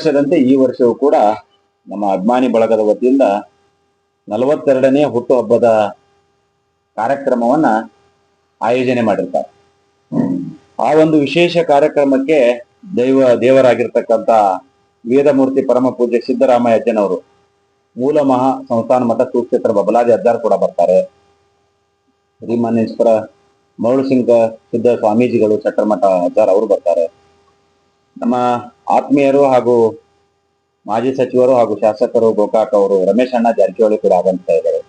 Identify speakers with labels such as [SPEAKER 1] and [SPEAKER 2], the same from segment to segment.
[SPEAKER 1] ವರ್ಷದಂತೆ ಈ ವರ್ಷವೂ ಕೂಡ ನಮ್ಮ ಅಭಿಮಾನಿ ಬಳಗದ ವತಿಯಿಂದ ನಲವತ್ತೆರಡನೇ ಹುಟ್ಟುಹಬ್ಬದ ಕಾರ್ಯಕ್ರಮವನ್ನ ಆಯೋಜನೆ ಮಾಡಿರ್ತಾರೆ. ಆ ಒಂದು ವಿಶೇಷ ಕಾರ್ಯಕ್ರಮಕ್ಕೆ ದೈವ ದೇವರಾಗಿರ್ತಕ್ಕಂಥ ವೇದಮೂರ್ತಿ ಪರಮ ಪೂಜ್ಯ ಸಿದ್ದರಾಮಯ್ಯ ಅಜ್ಜನವರು ಮೂಲ ಮಹಾ ಸಂಸ್ಥಾನ ಮಠ ಸೂಕ್ಷೇತ್ರ ಬಬಲಾದಿ ಅಜ್ಜಾರ್ ಕೂಡ ಬರ್ತಾರೆ. ಶ್ರೀಮಾನೇಶ್ವರ ಮರುಳಸಿಂಗ ಸಿದ್ಧ ಸ್ವಾಮೀಜಿಗಳು ಚಟ್ರಮಠ ಅಜ್ಜಾರ್ ಅವರು ಬರ್ತಾರೆ. ನಮ್ಮ ಆತ್ಮೀಯರು ಹಾಗೂ ಮಾಜಿ ಸಚಿವರು ಹಾಗೂ ಶಾಸಕರು ಗೋಕಾಕ್ ಅವರು, ರಮೇಶ್ ಅಣ್ಣ ಜಾರಕಿಹೊಳಿ ಕೂಡ ಆಗಮಿಸ್ತಾ ಇದ್ದಾರೆ.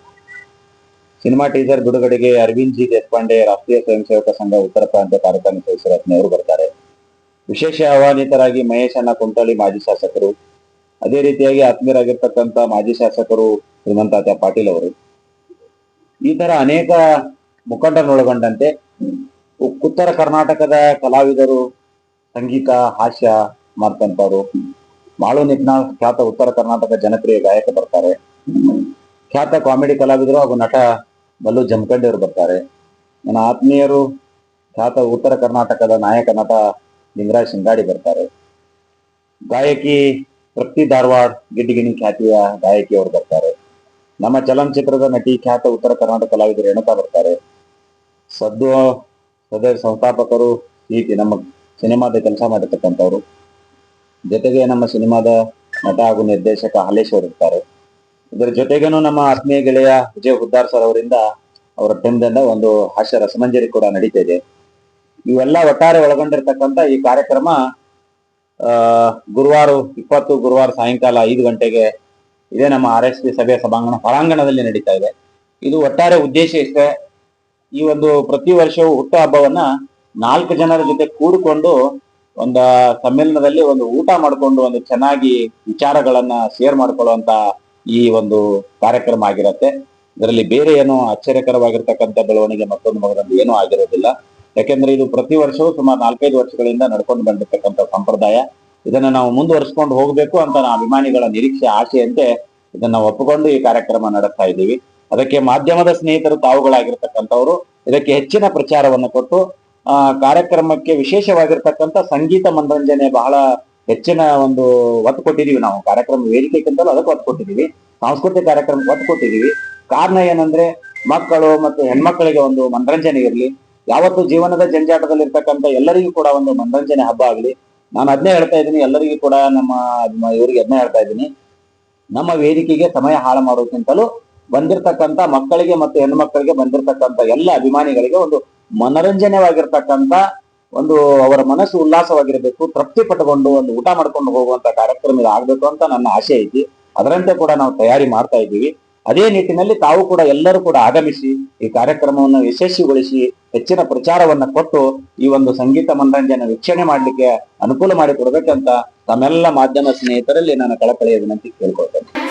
[SPEAKER 1] ಸಿನಿಮಾ ಟೀಸರ್ ಬಿಡುಗಡೆಗೆ ಅರವಿಂದ್ ಜಿ ದೇಶಪಾಂಡೆ, ರಾಷ್ಟ್ರೀಯ ಸ್ವಯಂ ಸೇವಕ ಸಂಘ ಉತ್ತರ ಪ್ರಾಂತ್ಯ ಕಾರ್ಯಕ್ರಮ ಸದಸ್ಯರು ಅವರು ಬರ್ತಾರೆ. ವಿಶೇಷ ಆಹ್ವಾನಿತರಾಗಿ ಮಹೇಶ್ ಅಣ್ಣ ಕುಂಟಳಿ ಮಾಜಿ ಶಾಸಕರು. ಅದೇ ರೀತಿಯಾಗಿ ಆತ್ಮೀಯರಾಗಿರ್ತಕ್ಕಂಥ ಮಾಜಿ ಶಾಸಕರು ಶ್ರೀಮಂತಾತ ಪಾಟೀಲ್ ಅವರು. ಈ ತರ ಅನೇಕ ಮುಖಂಡರನ್ನೊಳಗೊಂಡಂತೆ ಉತ್ತರ ಕರ್ನಾಟಕದ ಕಲಾವಿದರು ಸಂಗೀತ, ಹಾಸ್ಯ ಮಾಡ್ತಂತವ್ರು. ಮಾಳು ನಿಟ್ನಾಳ್ ಖ್ಯಾತ ಉತ್ತರ ಕರ್ನಾಟಕ ಜನಪ್ರಿಯ ಗಾಯಕ ಬರ್ತಾರೆ. ಖ್ಯಾತ ಕಾಮಿಡಿ ಕಲಾವಿದರು ಹಾಗೂ ನಟ ಬಲ್ಲು ಜಮಖಂಡಿ ಅವರು ಬರ್ತಾರೆ. ನನ್ನ ಆತ್ಮೀಯರು ಖ್ಯಾತ ಉತ್ತರ ಕರ್ನಾಟಕದ ನಾಯಕ ನಟ ಲಿಂಗರಾಜ್ ಸಿಂಗಾಡಿ ಬರ್ತಾರೆ. ಗಾಯಕಿ ತೃಪ್ತಿ ಧಾರವಾಡ್, ಗಿಡ್ಡಿಗಿಣಿ ಖ್ಯಾತಿಯ ಗಾಯಕಿ ಅವರು ಬರ್ತಾರೆ. ನಮ್ಮ ಚಲನಚಿತ್ರದ ನಟಿ ಖ್ಯಾತ ಉತ್ತರ ಕರ್ನಾಟಕ ಕಲಾವಿದರು ರೇಣುಕಾ ಬರ್ತಾರೆ. ಸದ್ದು ಸದ ಸಂಸ್ಥಾಪಕರು ಈತಿ ನಮ್ಮ ಸಿನಿಮಾದ ಕೆಲಸ ಮಾಡಿರ್ತಕ್ಕಂಥವ್ರು ಜೊತೆಗೆ ನಮ್ಮ ಸಿನಿಮಾದ ನಟ ಹಾಗೂ ನಿರ್ದೇಶಕ ಹಾಲೇಶ್ವರ್ ಇರ್ತಾರೆ. ಇದರ ಜೊತೆಗೇನು ನಮ್ಮ ಆತ್ಮೀಯ ಗೆಳೆಯ ವಿಜಯ್ ಹುದ್ದಾರ್ ಸರ್ ಅವರಿಂದ ಅವರ ಟೀಮ್ದಿಂದ ಒಂದು ಹಾಸ್ಯ ರಸಮಂಜರಿ ಕೂಡ ನಡೀತಾ ಇದೆ. ಇವೆಲ್ಲ ಒಟ್ಟಾರೆ ಒಳಗೊಂಡಿರ್ತಕ್ಕಂಥ ಈ ಕಾರ್ಯಕ್ರಮ ಗುರುವಾರ ಇಪ್ಪತ್ತು, ಗುರುವಾರ ಸಾಯಂಕಾಲ ಐದು ಗಂಟೆಗೆ ಇದೇ ನಮ್ಮ ಆರ್ ಎಸ್ ಪಿ ಸಭೆ ಸಭಾಂಗಣ ಹೊರಾಂಗಣದಲ್ಲಿ ನಡೀತಾ ಇದೆ. ಇದು ಒಟ್ಟಾರೆ ಉದ್ದೇಶ ಇಷ್ಟೇ. ಈ ಒಂದು ಪ್ರತಿ ವರ್ಷವೂ ಹುಟ್ಟು ಹಬ್ಬವನ್ನ ನಾಲ್ಕು ಜನರ ಜೊತೆ ಕೂಡಿಕೊಂಡು ಒಂದ ಸಮ್ಮೇಳನದಲ್ಲಿ ಒಂದು ಊಟ ಮಾಡಿಕೊಂಡು ಒಂದು ಚೆನ್ನಾಗಿ ವಿಚಾರಗಳನ್ನ ಶೇರ್ ಮಾಡ್ಕೊಳ್ಳುವಂತ ಈ ಒಂದು ಕಾರ್ಯಕ್ರಮ ಆಗಿರತ್ತೆ. ಇದರಲ್ಲಿ ಬೇರೆ ಏನು ಆಶ್ಚರ್ಯಕರವಾಗಿರ್ತಕ್ಕಂಥ ಬೆಳವಣಿಗೆ ಮತ್ತೊಂದು ಮಗದಲ್ಲಿ ಏನೂ ಆಗಿರೋದಿಲ್ಲ. ಯಾಕೆಂದ್ರೆ ಇದು ಪ್ರತಿ ವರ್ಷವೂ ಸುಮಾರು ನಾಲ್ಕೈದು ವರ್ಷಗಳಿಂದ ನಡ್ಕೊಂಡು ಬಂದಿರತಕ್ಕಂಥ ಸಂಪ್ರದಾಯ. ಇದನ್ನ ನಾವು ಮುಂದುವರಿಸ್ಕೊಂಡು ಹೋಗ್ಬೇಕು ಅಂತ ನಾವು ಅಭಿಮಾನಿಗಳ ನಿರೀಕ್ಷೆ, ಆಶೆಯಂತೆ ಇದನ್ನ ಒಪ್ಪಿಕೊಂಡು ಈ ಕಾರ್ಯಕ್ರಮ ನಡೆಸ್ತಾ ಇದ್ದೀವಿ. ಅದಕ್ಕೆ ಮಾಧ್ಯಮದ ಸ್ನೇಹಿತರು ತಾವುಗಳಾಗಿರ್ತಕ್ಕಂಥವ್ರು ಇದಕ್ಕೆ ಹೆಚ್ಚಿನ ಪ್ರಚಾರವನ್ನು ಕೊಟ್ಟು ಆ ಕಾರ್ಯಕ್ರಮಕ್ಕೆ ವಿಶೇಷವಾಗಿರ್ತಕ್ಕಂಥ ಸಂಗೀತ ಮನರಂಜನೆ ಬಹಳ ಹೆಚ್ಚಿನ ಒಂದು ಒತ್ತು ಕೊಟ್ಟಿದೀವಿ ನಾವು. ಕಾರ್ಯಕ್ರಮ ವೇದಿಕೆಗಿಂತಲೂ ಅದಕ್ಕೆ ಒತ್ತು ಕೊಟ್ಟಿದೀವಿ ಸಾಂಸ್ಕೃತಿಕ ಕಾರ್ಯಕ್ರಮಕ್ಕೆ ಒತ್ತು ಕೊಟ್ಟಿದೀವಿ ಕಾರಣ ಏನಂದ್ರೆ ಮಕ್ಕಳು ಮತ್ತು ಹೆಣ್ಮಕ್ಕಳಿಗೆ ಒಂದು ಮನರಂಜನೆ ಇರಲಿ. ಯಾವತ್ತು ಜೀವನದ ಜಂಜಾಟದಲ್ಲಿ ಇರ್ತಕ್ಕಂಥ ಎಲ್ಲರಿಗೂ ಕೂಡ ಒಂದು ಮನರಂಜನೆ ಹಬ್ಬ ಆಗಲಿ. ನಾನು ಅದನ್ನೇ ಹೇಳ್ತಾ ಇದ್ದೀನಿ. ಎಲ್ಲರಿಗೂ ಕೂಡ ನಮ್ಮ ಇವರಿಗೆ ಅದನ್ನೇ ಹೇಳ್ತಾ ಇದ್ದೀನಿ. ನಮ್ಮ ವೇದಿಕೆಗೆ ಸಮಯ ಹಾಳು ಮಾಡೋಕ್ಕಿಂತಲೂ ಬಂದಿರತಕ್ಕಂಥ ಮಕ್ಕಳಿಗೆ ಮತ್ತು ಹೆಣ್ಮಕ್ಕಳಿಗೆ ಬಂದಿರತಕ್ಕಂಥ ಎಲ್ಲ ಅಭಿಮಾನಿಗಳಿಗೆ ಒಂದು ಮನರಂಜನೆವಾಗಿರ್ತಕ್ಕಂತ ಒಂದು ಅವರ ಮನಸ್ಸು ಉಲ್ಲಾಸವಾಗಿರಬೇಕು, ತೃಪ್ತಿ ಪಟ್ಟುಕೊಂಡು ಒಂದು ಊಟ ಮಾಡ್ಕೊಂಡು ಹೋಗುವಂತ ಕಾರ್ಯಕ್ರಮ ಇದು ಆಗ್ಬೇಕು ಅಂತ ನನ್ನ ಆಸೆ ಐತಿ. ಅದರಂತೆ ಕೂಡ ನಾವು ತಯಾರಿ ಮಾಡ್ತಾ ಇದ್ದೀವಿ. ಅದೇ ನಿಟ್ಟಿನಲ್ಲಿ ತಾವು ಕೂಡ ಎಲ್ಲರೂ ಕೂಡ ಆಗಮಿಸಿ ಈ ಕಾರ್ಯಕ್ರಮವನ್ನು ಯಶಸ್ವಿಗೊಳಿಸಿ, ಹೆಚ್ಚಿನ ಪ್ರಚಾರವನ್ನ ಕೊಟ್ಟು ಈ ಒಂದು ಸಂಗೀತ ಮನರಂಜನೆ ವೀಕ್ಷಣೆ ಮಾಡಲಿಕ್ಕೆ ಅನುಕೂಲ ಮಾಡಿಕೊಡ್ಬೇಕಂತ ತಮ್ಮೆಲ್ಲ ಮಾಧ್ಯಮ ಸ್ನೇಹಿತರಲ್ಲಿ ನಾನು ಕಳಕಳಿಯ ವಿನಂತಿ ಕೇಳ್ಕೊಳ್ತೇನೆ.